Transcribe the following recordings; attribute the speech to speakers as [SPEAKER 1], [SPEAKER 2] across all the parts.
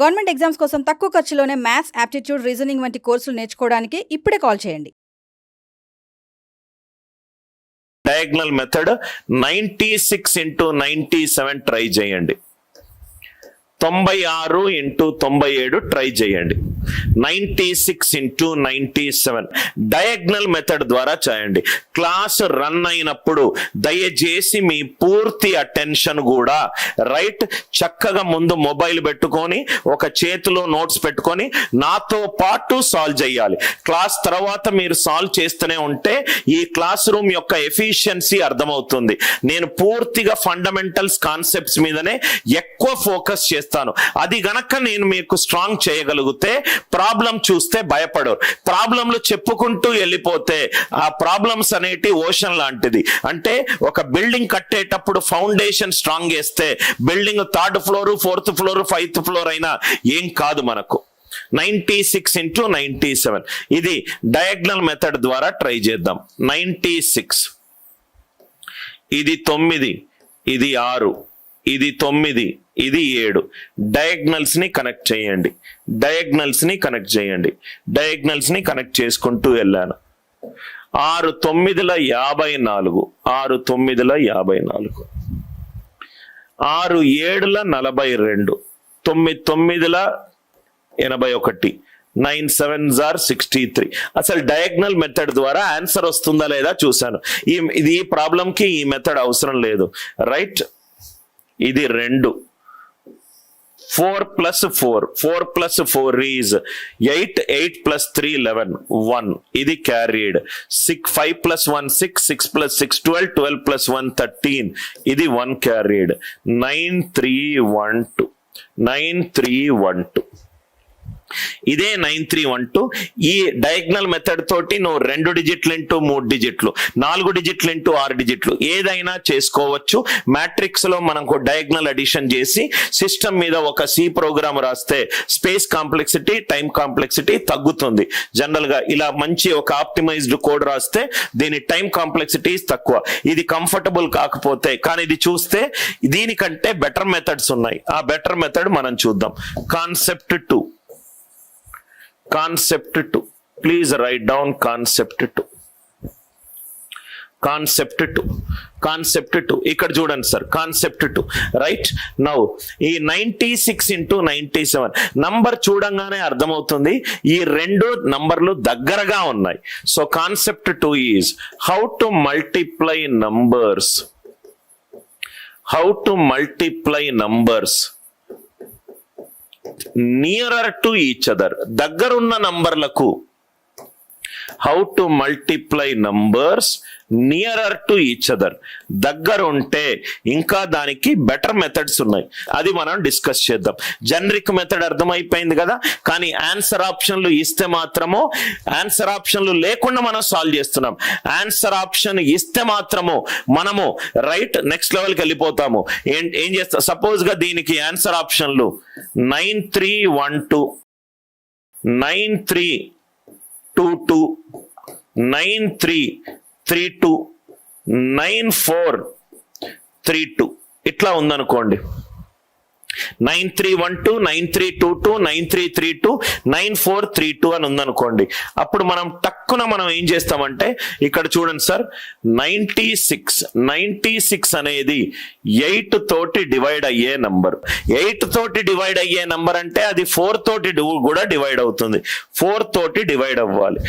[SPEAKER 1] Government exams కోసం తక్కువ ఖర్చులోనే maths aptitude reasoning వంటి కోర్సులు నేర్చుకోవడానికి ఇప్పుడే కాల్ చేయండి.
[SPEAKER 2] Diagonal method ninety six into ninety seven try చేయండి. తొంభై ఆరు ఇంటూ తొంభై ఏడు ట్రై చేయండి. Ninety six into ninety seven. Diagonal method ద్వారా చేయండి. క్లాస్ రన్ అయినప్పుడు దయచేసి మీ పూర్తి అటెన్షన్ కూడా రైట్ చక్కగా ముందు మొబైల్ పెట్టుకొని ఒక చేతిలో నోట్స్ పెట్టుకొని నాతో పాటు సాల్వ్ చేయాలి. క్లాస్ తర్వాత మీరు సాల్వ్ చేస్తూనే ఉంటే ఈ క్లాస్ రూమ్ యొక్క ఎఫిషియన్సీ అర్థమవుతుంది. నేను పూర్తిగా ఫండమెంటల్స్ కాన్సెప్ట్స్ మీదనే ఎక్కువ ఫోకస్ చేస్తాను. అది గనక నేను మీకు స్ట్రాంగ్ చేయగలిగితే ప్రాబ్లం చూస్తే భయపడరు. ప్రాబ్లంలు చెప్పుకుంటూ వెళ్ళిపోతే ఆ ప్రాబ్లమ్స్ అనేటి ఓషన్ లాంటిది. అంటే ఒక బిల్డింగ్ కట్టేటప్పుడు ఫౌండేషన్ స్ట్రాంగ్ చేస్తే building third floor fourth floor fifth floor అయినా ఏం కాదు మనకు. Ninety six into ninety seven ఇది డయాగ్నల్ మెథడ్ ద్వారా ట్రై చేద్దాం. నైంటీ సిక్స్ ఇది తొమ్మిది. ఇది ఆరు. ఇది తొమ్మిది. ఇది ఏడు. డయాగ్నల్స్ని కనెక్ట్ చేయండి. డయాగ్నల్స్ని కనెక్ట్ చేయండి. డయాగ్నల్స్ని కనెక్ట్ చేసుకుంటూ వెళ్ళాను. ఆరు తొమ్మిదిల యాభై నాలుగు. ఆరు తొమ్మిదిల యాభై నాలుగు. ఆరు ఏడుల నలభై రెండు. తొమ్మిది తొమ్మిదిల ఎనభై ఒకటి. Nine seven are sixty three అసలు డయాగ్నల్ మెథడ్ ద్వారా ఆన్సర్ వస్తుందా లేదా చూశాను. ఈ ఇది ఈ ప్రాబ్లంకి ఈ మెథడ్ అవసరం లేదు. రైట్ ఇది రెండు. Four plus four four plus four is eight eight plus three eleven one. ఇది carried. Six five plus one six six plus six twelve twelve plus one thirteen. ఇది one carried. Nine three one two. Nine three one two. ఇదే nine three one two. ఈ diagonal method తోటి నువ్వు రెండు డిజిట్లు into మూడు డిజిట్లు నాలుగు డిజిట్లు into ఆరు డిజిట్లు ఏదైనా చేసుకోవచ్చు. మ్యాట్రిక్స్లో మనకు డయాగ్నల్ అడిషన్ చేసి సిస్టమ్ మీద ఒక సి ప్రోగ్రామ్ రాస్తే స్పేస్ కాంప్లెక్సిటీ టైం కాంప్లెక్సిటీ తగ్గుతుంది. జనరల్గా ఇలా మంచి ఒక ఆప్టిమైజ్డ్ కోడ్ రాస్తే దీని టైం కాంప్లెక్సిటీ తక్కువ. ఇది కంఫర్టబుల్ కాకపోతే కానీ ఇది చూస్తే దీనికంటే బెటర్ మెథడ్స్ ఉన్నాయి. ఆ బెటర్ మెథడ్ మనం చూద్దాం. Concept two concept two. Please write down concept two. Concept two. Concept two. ఇక్కడ చూడండి sir concept two. Right? Now ఈ ninety six into ninety seven. Number చూడంగానే అర్థమవుతుంది. ఈ రెండు నంబర్లు దగ్గరగా ఉన్నాయి. So concept two is how to multiply numbers. How to multiply numbers. Nearer to each other దగ్గరున్న నంబర్లకు how to multiply numbers nearer to each other దగ్గర ఉంటే ఇంకా దానికి బెటర్ మెథడ్స్ ఉన్నాయి. అది మనం డిస్కస్ చేద్దాం. జనరిక్ మెథడ్ అర్థమైపోయింది కదా? కానీ ఆన్సర్ ఆప్షన్లు ఇస్తే మాత్రము ఆన్సర్ ఆప్షన్లు లేకుండా మనం సాల్వ్ చేస్తున్నాం. ఆన్సర్ ఆప్షన్ ఇస్తే మాత్రము మనము రైట్ నెక్స్ట్ లెవెల్కి వెళ్ళిపోతాము. ఏం ఏం చేస్తాం సపోజ్గా దీనికి ఆన్సర్ ఆప్షన్లు nine three one two nine three two two nine three three two nine four three two ఇట్లా ఉందనుకోండి. Nine three one two nine three two two nine three three two nine four three two అని ఉందనుకోండి. అప్పుడు మనం టక్కున మనం ఏం చేస్తామంటే ఇక్కడ చూడండి sir ninety six ninety six అనేది ఎయిట్ తోటి డివైడ్ అయ్యే నంబర్. ఎయిట్ తోటి డివైడ్ అయ్యే నంబర్ అంటే అది ఫోర్ తోటి కూడా డివైడ్ అవుతుంది. ఫోర్ తోటి డివైడ్ అవ్వాలి.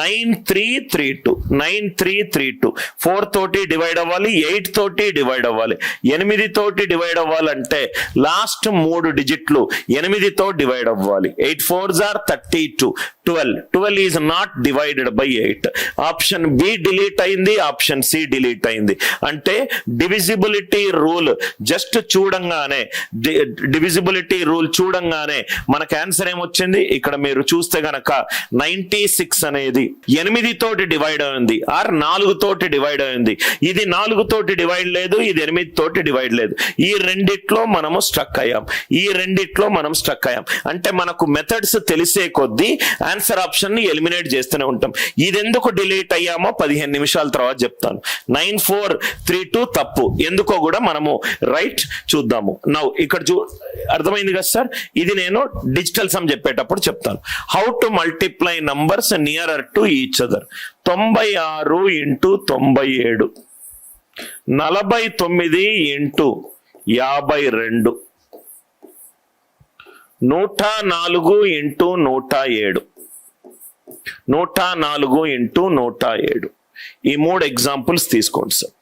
[SPEAKER 2] Nine three three two nine three three two four తోటి డివైడ్ అవ్వాలి ఎయిట్ తోటి డివైడ్ అవ్వాలి. ఎనిమిది తోటి డివైడ్ అవ్వాలంటే లాస్ట్ మూడు డిజిట్లు ఎనిమిదితో డివైడ్ అవ్వాలి. Eight four or thirty two twelve twelve is not divided by eight option B delete అయింది ఆప్షన్ సి డిలీట్ అయింది. అంటే డివిజిబిలిటీ రూల్ జస్ట్ చూడంగానే డివిజిబిలిటీ రూల్ చూడంగానే మనకు ఆన్సర్ ఏమొచ్చింది? ఇక్కడ మీరు చూస్తే గనక నైన్టీ సిక్స్ అనేది ఎనిమిది తోటి డివైడ్ అయింది ఆర్ నాలుగు తోటి డివైడ్ అయింది. ఇది నాలుగు తోటి డివైడ్ లేదు ఇది ఎనిమిది తోటి డివైడ్ లేదు. ఈ రెండిట్లో మనము స్ట్రక్ అయ్యాం ఈ రెండిట్లో మనం స్ట్రక్ అయ్యాం. అంటే మనకు మెథడ్స్ తెలిసే కొద్దీ ఆన్సర్ ఆప్షన్ని ఎలిమినేట్ చేస్తూనే ఉంటాం. ఇది ఎందుకు డిలీట్ అయ్యామో పదిహేను నిమిషాల తర్వాత చెప్తాను. నైన్ ఫోర్ త్రీ టూ తప్పు. ఎందుకో కూడా మనము రైట్ చూద్దాము. నౌ ఇక్కడ చూ అర్థమైంది కదా సార్? ఇది నేను డిజిటల్ సమ్ చెప్పేటప్పుడు చెప్తాను. How to multiply numbers nearer to each other తొంభై ఆరు ఇంటూ తొంభై ఏడు. నలభై తొమ్మిది ఇంటూ యాభై రెండు. నూట నాలుగు ఇంటూ నూట ఏడు. నూట నాలుగు ఇంటూ నూట ఏడు. ఈ మూడు ఎగ్జాంపుల్స్ తీసుకోండి sir.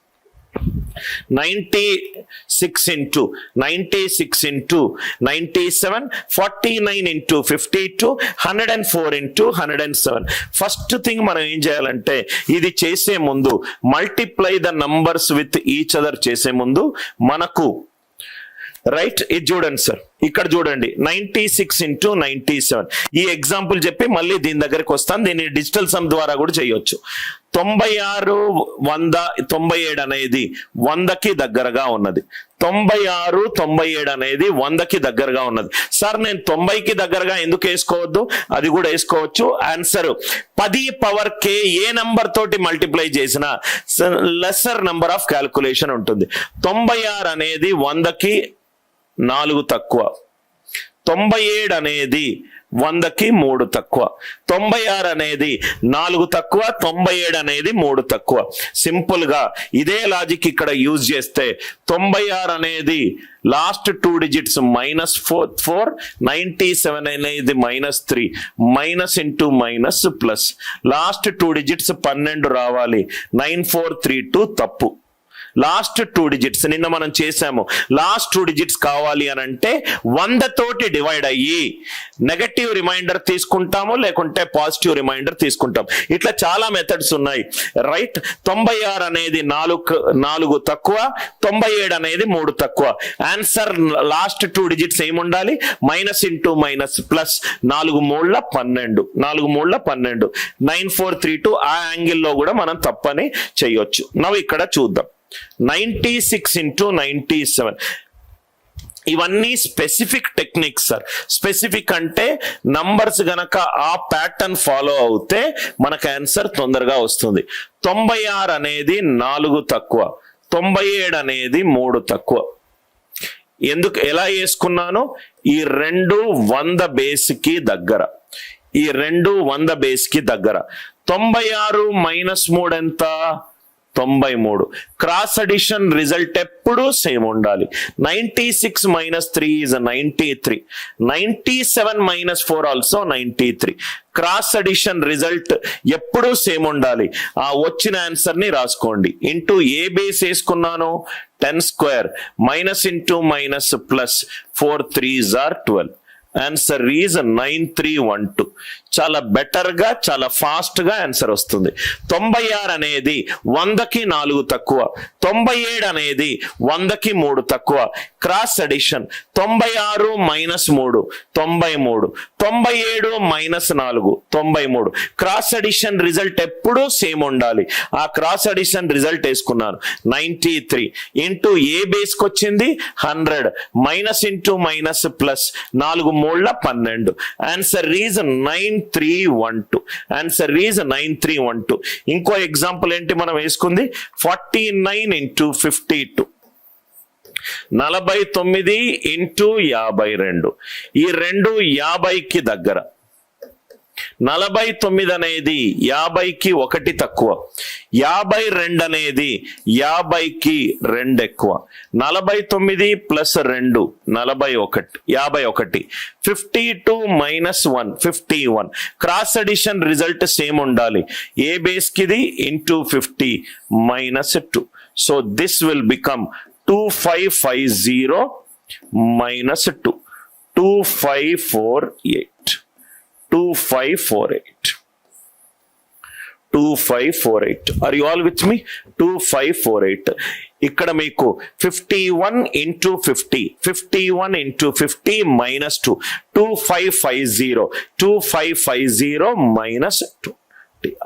[SPEAKER 2] Ninety six into ninety six into ninety seven forty nine into fifty two hundred and four into hundred and seven. First thing మనం ఏం చేయాలంటే ఇది చేసే ముందు multiply the numbers with each other చేసే ముందు మనకు రైట్ ఇది చూడండి సార్ ఇక్కడ చూడండి. Ninety six into ninety seven ఈ ఎగ్జాంపుల్ చెప్పి మళ్ళీ దీని దగ్గరికి వస్తాను. దీన్ని డిజిటల్ సమ్ ద్వారా కూడా చేయొచ్చు. తొంభై ఆరు వంద తొంభై ఏడు అనేది వందకి దగ్గరగా ఉన్నది. తొంభై ఆరు తొంభై ఏడు అనేది వందకి దగ్గరగా ఉన్నది. సార్ నేను తొంభైకి దగ్గరగా ఎందుకు వేసుకోవద్దు? అది కూడా వేసుకోవచ్చు. ఆన్సర్ పది పవర్ కే ఏ నంబర్ తోటి మల్టిప్లై చేసినా లెసర్ నంబర్ ఆఫ్ క్యాల్కులేషన్ ఉంటుంది. తొంభై ఆరు అనేది వందకి నాలుగు తక్కువ. తొంభై ఏడు అనేది వందకి మూడు తక్కువ. తొంభై ఆరు అనేది నాలుగు తక్కువ తొంభై ఏడు అనేది మూడు తక్కువ. సింపుల్గా ఇదే లాజిక్ ఇక్కడ యూజ్ చేస్తే తొంభై ఆరు అనేది last two digits minus four four ninety seven అనేది minus three minus into minus plus last two digits పన్నెండు రావాలి. నైన్ ఫోర్ త్రీ టూ తప్పు. లాస్ట్ టూ డిజిట్స్ నిన్న మనం చేసాము లాస్ట్ టూ డిజిట్స్ కావాలి అని అంటే వంద తోటి డివైడ్ అయ్యి నెగటివ్ రిమైండర్ తీసుకుంటాము లేకుంటే పాజిటివ్ రిమైండర్ తీసుకుంటాం. ఇట్లా చాలా మెథడ్స్ ఉన్నాయి. రైట్? తొంభై ఆరు అనేది నాలుగు నాలుగు తక్కువ తొంభై ఏడు అనేది మూడు తక్కువ. ఆన్సర్ లాస్ట్ టూ డిజిట్స్ ఏముండాలి? మైనస్ ఇంటూ మైనస్ ప్లస్ నాలుగు మూడుల పన్నెండు. నాలుగు మూడుల పన్నెండు. నైన్ ఫోర్ త్రీ టూ ఆ యాంగిల్లో కూడా మనం తప్పని చేయొచ్చు. నవ్వు ఇక్కడ చూద్దాం. Ninety six into ninety seven ఇవన్నీ స్పెసిఫిక్ టెక్నిక్స్ సార్ స్పెసిఫిక్ అంటే నంబర్స్ గనక ఆ ప్యాటర్న్ ఫాలో అవుతే మనకు ఆన్సర్ తొందరగా వస్తుంది. తొంభై ఆరు అనేది నాలుగు తక్కువ. తొంభై ఏడు అనేది మూడు తక్కువ. ఎందుకు ఎలా వేసుకున్నాను ఈ రెండు వంద బేస్కి దగ్గర. ఈ రెండు వంద బేస్కి దగ్గర. తొంభై ఆరు మైనస్ మూడు ఎంత? తొంభై మూడు. క్రాస్ అడిషన్ రిజల్ట్ ఎప్పుడూ సేమ్ ఉండాలి. Ninety six minus three is ninety three ninety seven minus four also ninety three cross addition result ఎప్పుడూ సేమ్ ఉండాలి. ఆ వచ్చిన ఆన్సర్ని రాసుకోండి. ఇంటూ ఏ బేస్ వేసుకున్నాను? Ten square minus into minus plus four three are twelve answer is nine three one two చాలా బెటర్గా చాలా ఫాస్ట్గా ఆన్సర్ వస్తుంది. తొంభై ఆరు అనేది వందకి నాలుగు తక్కువ. తొంభై ఏడు అనేది వందకి మూడు తక్కువ. క్రాస్ అడిషన్ తొంభై ఆరు మైనస్ మూడు. తొంభై మూడు. తొంభై ఏడు మైనస్ నాలుగు. తొంభై మూడు. క్రాస్ అడిషన్ రిజల్ట్ ఎప్పుడూ సేమ్ ఉండాలి. ఆ క్రాస్ అడిషన్ రిజల్ట్ వేసుకున్నాను. Ninety three. ఇంటూ ఏ బేస్కి వచ్చింది hundred. Minus into minus plus నాలుగు మూడుల పన్నెండు. Answer reason nine three one two answer reason nine three one two ఇంకో ఎగ్జాంపుల్ ఏంటి మనం వేసుకుంది? Forty nine into fifty two నలభై తొమ్మిది ఇంటూ యాభై రెండు. ఈ రెండు యాభైకి దగ్గర. నలభై తొమ్మిది అనేది యాభైకి ఒకటి తక్కువ. యాభై రెండు అనేది యాభైకి రెండు ఎక్కువ. నలభై తొమ్మిది ప్లస్ రెండు నలభై ఒకటి యాభై ఒకటి. Fifty two minus one fifty one. Cross addition result same ఉండాలి. ఏ బేస్కిది? Into fifty minus two. So this will become two five five zero minus two. Two five four eight. Two five four eight two five four eight are you all with me two five four eight ఇక్కడ మీకు fifty one into fifty fifty one into fifty minus two two five five zero two five five zero minus two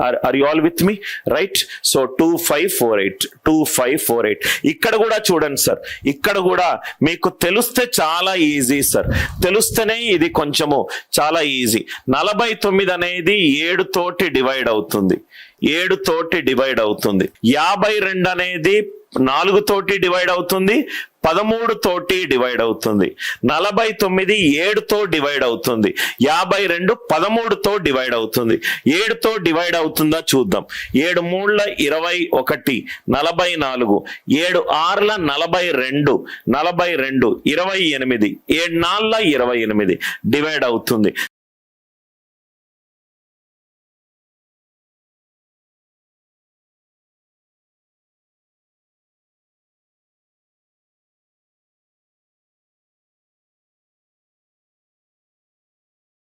[SPEAKER 2] are are you all with me right so two five four eight two five four eight ఇక్కడ కూడా చూడండి sir ఇక్కడ కూడా మీకు తెలిస్తే చాలా easy sir తెలుస్తేనే ఇది కొంచెము చాలా ఈజీ నలభై తొమ్మిది అనేది ఏడు తోటి డివైడ్ అవుతుంది. ఏడు తోటి డివైడ్ అవుతుంది. యాభై రెండు అనేది నాలుగు తోటి డివైడ్ అవుతుంది పదమూడు తోటి డివైడ్ అవుతుంది. నలభై తొమ్మిది ఏడుతో డివైడ్ అవుతుంది. యాభై రెండు పదమూడుతో డివైడ్ అవుతుంది. ఏడుతో డివైడ్ అవుతుందా చూద్దాం. ఏడు మూడుల ఇరవై ఒకటి నలభై నాలుగు. ఏడు ఆరుల నలభై రెండు నలభై రెండు ఇరవై ఎనిమిది. ఏడు నాలుగుల ఇరవై ఎనిమిది డివైడ్ అవుతుంది.